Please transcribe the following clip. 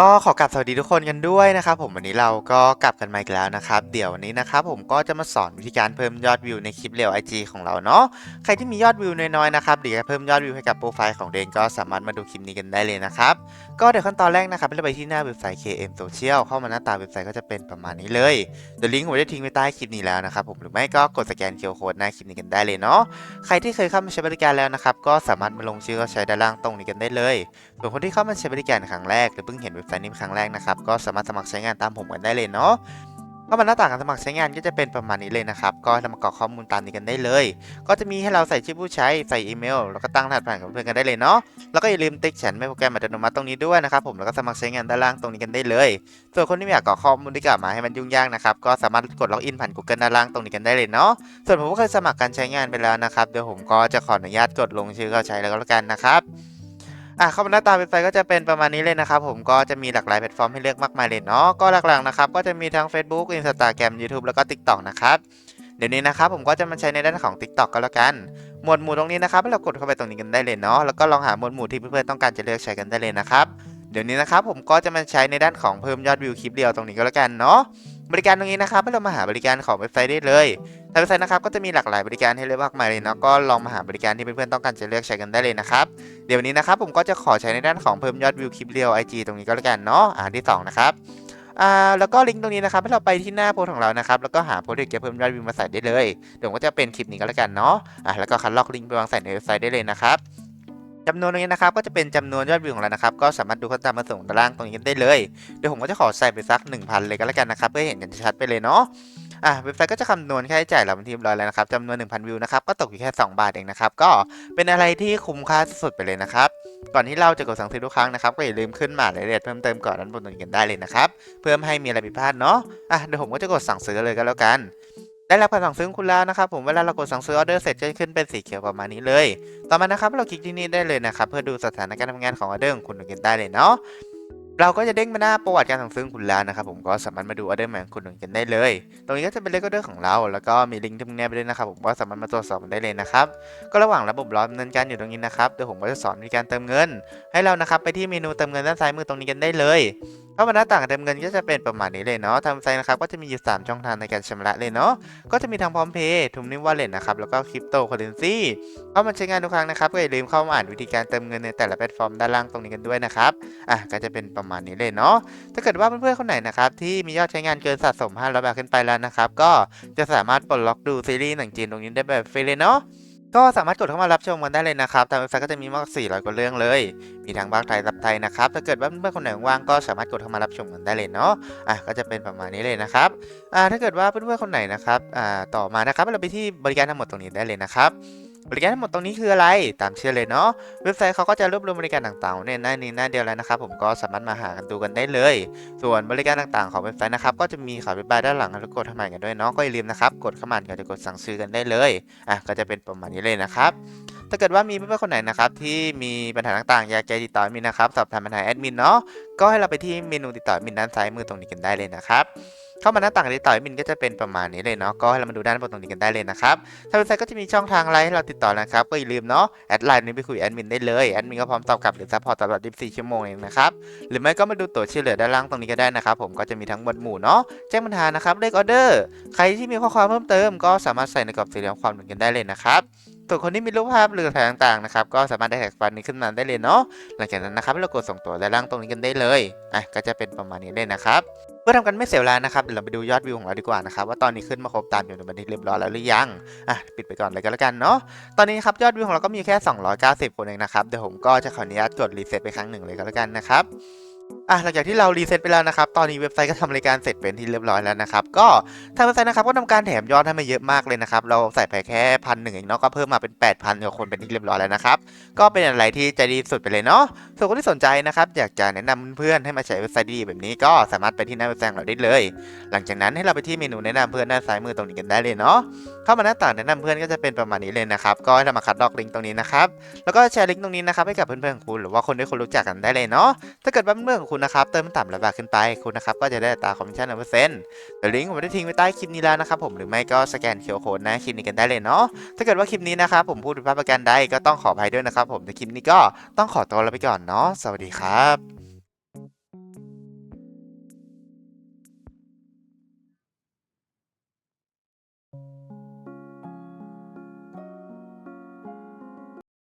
ก็ขอกลับสวัสดีทุกคนกันด้วยนะครับผมวันนี้เราก็กลับกันมาอีกแล้วนะครับ เดี๋ยววันนี้นะครับผมก็จะมาสอนวิธีการเพิ่มยอดวิวในคลิปเร็ว IG ของเราเนาะใครที่มียอดวิวน้อยๆนะครับเดี๋ยวจะเพิ่มยอดวิวให้กับโปรไฟล์ของเดนก็สามารถมาดูคลิปนี้กันได้เลยนะครับก็เดี๋ยวขั้นตอนแรกนะครับเราไปที่หน้าเว็บไซต์ KM Social เข้ามาหน้าตาเว็บไซต์ก็จะเป็นประมาณนี้เลยเดี๋ยวลิงก์ผมได้ทิ้งไว้ใต้คลิปนี้แล้วนะครับผมหรือไม่ก็กดสแกน QR Code หน้าคลิปนี้กันได้เลยเนาะใครที่เคยเข้ามาใช้บริการแล้วนะครับก็สามารถมาลงชื่อเข้าใช้ด้านล่างตรงนี้กันได้เลยส่วนคนที่เข้ามาใช้บริการครั้งแรกหรือเพิ่งเห็นเว็บไซต์นี้เป็นครั้งแรกนะครับ ก็สามารถสมัครใช้งานตามผมกันได้เลยเนาะก็มาหน้าต่างการสมัครใช้งานก็จะเป็นประมาณนี้เลยนะครับ ก็ทำมากรอกข้อมูลตามนี้กันได้เลย ก็จะมีให้เราใส่ชื่อผู้ใช้ ใส่อีเมล แล้วก็ตั้งรหัสผ่านกับเพื่อนกันได้เลยเนาะ แล้วก็อย่าลืมติ๊กแชนไม่โปรแกรมอัตโนมัติตรงนี้ด้วยนะครับผม แล้วก็สมัครใช้งานด้านล่างตรงนี้กันได้เลย ส่วนคนที่ไม่อยากกรอกข้อมูลที่กล่าวมาให้มันยุ่งยากนะครับ ก็สามารถกดล็อกอินผ่าน Google ด้านล่างตรงนี้กันได้เลยเนาะ ส่วนผมก็เคยสมัครการใช้งานไปแล้วนะครับ เดี๋ยวผมก็จะขออนุญาตกดลงชื่อเข้าใช้แล้วก็แล้วกันนะครับ อะเข้ามาหน้าตาเว็บไซต์ก็จะเป็นประมาณนี้เลยนะครับผมก็จะมีหลากหลายแพลตฟอร์มให้เลือกมากมายเลยเนาะก็หลักๆนะครับก็จะมีทั้ง Facebook Instagram YouTube แล้วก็ TikTok นะครับเดี๋ยวนี้นะครับผมก็จะมาใช้ในด้านของ TikTok ก็แล้วกันหมวดหมู่ตรงนี้นะครับเรากดเข้าไปตรงนี้กันได้เลยเนาะแล้วก็ลองหาหมวดหมู่ที่เพื่อนๆต้องการจะเลือกใช้กันได้เลยนะครับเดี๋ยวนี้นะครับผมก็จะมาใช้ในด้านของเพิ่มยอดวิวคลิปเดียวตรงนี้ก็แล้วกันเนาะ บริการตรงนี้นะครับให้เรามาหาบริการของเว็บไซต์ได้เลยทางเว็บไซต์นะครับก็จะมีหลากหลายบริการให้เลือกมากมายเลยเนาะก็ลองมาหาบริการที่เพื่อนๆต้องการจะเลือกใช้กันได้เลยนะครับเดี๋ยววันนี้นะครับผมก็จะขอใช้ในด้านของเพิ่มยอดวิวคลิปเรียว IG ตรงนี้ก็แล้วกันเนาะอ่าที่สองนะครับอ่าแล้วก็ลิงก์ตรงนี้นะครับให้เราไปที่หน้าโพสของเรานะครับแล้วก็หาโพสที่จะเพิ่มยอดวิวมาใส่ได้เลยเดี๋ยวก็จะเป็นคลิปนี้ก็แล้วกันเนาะอ่าแล้วก็คัดลอกลิงก์ไปวางใส่ในเว็บไซต์ได้เลยนะครับ จำนวนตรงนี้นะครับก็จะเป็นจำนวนยอดวิวของเรานะครับ ก็สามารถดูข้อตามมาส่งด้านล่างตรงนี้กันได้เลยเดี๋ยวผมก็จะขอใส่ไปสัก 1,000 เลยก็แล้วกันนะครับเพื่อเห็นกันชัดไปเลยเนาะอะเว็บไซต์ก็จะคำนวณค่าใช้จ่ายเราเป็นที่เรียบร้อยแล้วนะครับจำนวน 1,000 วิวนะครับก็ตกอยู่แค่ 2 บาทเองนะครับก็เป็นอะไรที่คุ้มค่าสุดๆไปเลยนะครับก่อนที่เราจะกดสั่งซื้อทุกครั้งนะครับก็อย่าลืมขึ้นมารายละเอียดเพิ่มเติมก่อนด้านบนตรงนี้กันได้เลยนะครับเพื่อไม่ให้มีอะไรผิดพลาดเนาะอะเดี๋ยวผมก็จะกดสั่งซื้อเลยก็แล้วกัน ได้รับการสั่งซื้อคุณแล้วนะครับผมเวลาเรากดสั่งซื้อออเดอร์เสร็จจะขึ้นเป็นสีเขียวประมาณนี้เลย ต่อมานะครับเราคลิกที่นี่ได้เลยนะครับเพื่อดูสถานการณ์ทำงานของออเดอร์ของคุณตรงนี้ได้เลยเนาะเราก็จะเด้งมาหน้าประวัติการสั่งซื้อคุณแล้วนะครับผมก็สามารถมาดูออเดอร์ใหม่ของคุณกันได้เลย ตรงนี้ก็จะเป็นเลขออเดอร์ของเรา แล้วก็มีลิงก์ที่มึงแนบไปด้วยนะครับผมก็สามารถมาตรวจสอบได้เลยนะครับก็ระหว่างระบบรอดำเนินการอยู่ตรงนี้นะครับเดี๋ยวผมก็จะสอนวิธีการเติมเงิน ให้เรานะครับไปที่เมนูเติมเงินด้านซ้ายมือตรงนี้กันได้เลย เข้ามาหน้าต่างเติมเงินก็จะเป็นประมาณนี้เลยเนาะทางไซต์นะครับก็จะมีอยู่ 3 ช่องทางในการชำระเลยเนาะก็จะมีทางพร้อมเพย์ทุมนิววอลเล็ตนะครับแล้วก็คริปโตเคอเรนซีเข้ามาใช้งานทุกครั้งนะครับก็อย่าลืมเข้ามาอ่านวิธีการเติมเงินในแต่ละแพลตฟอร์มด้านล่างตรงนี้กันด้วยนะครับอะก็จะเป็นประมาณนี้เลยเนาะถ้าเกิดว่าเพื่อนๆคนไหนนะครับที่มียอดใช้งานเกินสะสม500บาทขึ้นไปแล้วนะครับก็จะสามารถปลดล็อกดูซีรีส์หนังจีนตรงนี้ได้แบบฟรีเลยเนาะ ก็สามารถกดเข้ามารับชมกันได้เลยนะครับทางเว็บไซต์ก็จะมีมากกว่า400กว่าเรื่องเลย มีทั้งภาคไทยซับไทยนะครับ ถ้าเกิดว่าเพื่อนๆคนไหนว่างก็สามารถกดเข้ามารับชมกันได้เลยเนาะ อะก็จะเป็นประมาณนี้เลยนะครับ อ่าถ้าเกิดว่าเพื่อนๆคนไหนนะครับ อ่าต่อมานะครับเราไปที่บริการทั้งหมดตรงนี้ได้เลยนะครับ บริการทั้งหมดตรงนี้คืออะไรตามชื่อเลยเนาะเว็บไซต์เขาก็จะรวบรวมบริการต่างๆเนี่ยหน้านี้หน้าเดียวแล้วนะครับผมก็สามารถมาหากันดูกันได้เลย ส่วนบริการต่างๆของเว็บไซต์นะครับก็จะมีข่าวบายด้านหลังให้ทุกดทำงานกันด้วยเนาะก็อย่าลืมนะครับกดเข้ามาก่อนจะกดสั่งซื้อกันได้เลยอะก็จะเป็นประมาณนี้เลยนะครับถ้าเกิดว่ามีเพื่อนๆคนไหนนะครับที่มีปัญหาต่างๆอยากจะติดต่อมินนะครับสอบถามปัญหาแอดมินเนาะก็ให้เราไปที่เมนูติดต่อมินด้านซ้ายมือตรงนี้กันได้เลยนะครับ เข้ามาหน้าต่างติดต่อแอดมินก็จะเป็นประมาณนี้เลยเนาะก็ให้เรามาดูด้านบนตรงนี้กันได้เลยนะครับทางเว็บไซต์ก็จะมีช่องทางไลน์ให้เราติดต่อนะครับก็อย่าลืมเนาะแอดไลน์นี้ไปคุยแอดมินได้เลยแอดมินก็พร้อมตอบกลับหรือซัพพอร์ตตลอด 24 ชั่วโมงเองนะครับหรือไม่ก็มาดูตัวช่วยเหลือด้านล่างตรงนี้ก็ได้นะครับผมก็จะมีทั้งหมวดหมู่เนาะแจ้งปัญหานะครับเลขออเดอร์ใครที่มีข้อความเพิ่มเติม ก็สามารถใส่ในกรอบสี่เหลี่ยมความเหมือนกันได้เลยนะครับ ส่วนคนที่มีรูปภาพหรือหลักฐานต่างๆนะครับก็สามารถได้แท็กฟันนี้ขึ้นมาได้เลยเนาะหลังจากนั้นนะครับเรากดส่งตัวด้านล่างตรงนี้กันได้เลยอะก็จะเป็นประมาณนี้เลยนะครับเพื่อทำกันไม่เสียเวลานะครับเดี๋ยวเราไปดูยอดวิวของเราดีกว่านะครับว่าตอนนี้ขึ้นมาครบตามอยู่ในบันทึกเรียบร้อยแล้วหรือยังอะปิดไปก่อนเลยก็แล้วกันเนาะตอนนี้ครับยอดวิวของเราก็มีแค่ 290 คนเองนะครับเดี๋ยวผมก็จะขออนุญาตกดรีเซ็ตไปครั้งหนึ่งเลยก็แล้วกันนะครับ อะหลังจากที่เรารีเซ็ตไปแล้วนะครับ ตอนนี้เว็บไซต์ก็ทำรายการเสร็จเป็นที่เรียบร้อยแล้วนะครับ ก็ทางเว็บไซต์นะครับก็ทำการแถมยอดให้มาเยอะมากเลยนะครับ เราใส่ไปแค่พันหนึ่งเองเนาะ ก็เพิ่มมาเป็น 8,000กว่าคนเป็นที่เรียบร้อยแล้วนะครับ ก็เป็นอะไรที่ใจดีสุดไปเลยเนาะ ส่วนคนที่สนใจนะครับอยากจะแนะนำเพื่อนให้มาใช้เว็บไซต์ดีแบบนี้ก็สามารถไปที่หน้าเว็บไซต์ของเราได้เลย หลังจากนั้นให้เราไปที่เมนูแนะนำเพื่อนด้านซ้ายมือตรงนี้กันได้เลยเนาะเข้ามาหน้าต่างแนะนำเพื่อนก็จะเป็นประมาณนี้เลยนะครับ ก็ให้เรามาคัดลอกลิงก์ตรงนี้นะครับ แล้วก็แชร์ลิงก์ตรงนี้นะครับให้กับเพื่อนๆของคุณหรือว่าคนที่คุณรู้จักกันได้เลยเนาะ ถ้าเกิดว่าเพื่อนของคุณนะครับเติมต่ำระบาทขึ้นไปคุณนะครับก็จะได้ตาคอมมิชชั่นเปอร์เซ็นต์เดี๋ยวลิงก์ผมได้ทิ้งไว้ใต้คลิปนี้แล้วนะครับผมหรือไม่ก็สแกนเคอร์โค้ดน้าคลิปนี้กันได้เลยเนาะ ถ้าเกิดว่าคลิปนี้นะครับผมพูดผิดพลาดประการใดก็ต้องขออภัยด้วยนะครับผมในคลิปนี้ก็ต้องขอตัวลาไปก่อนเนาะสวัสดีครับ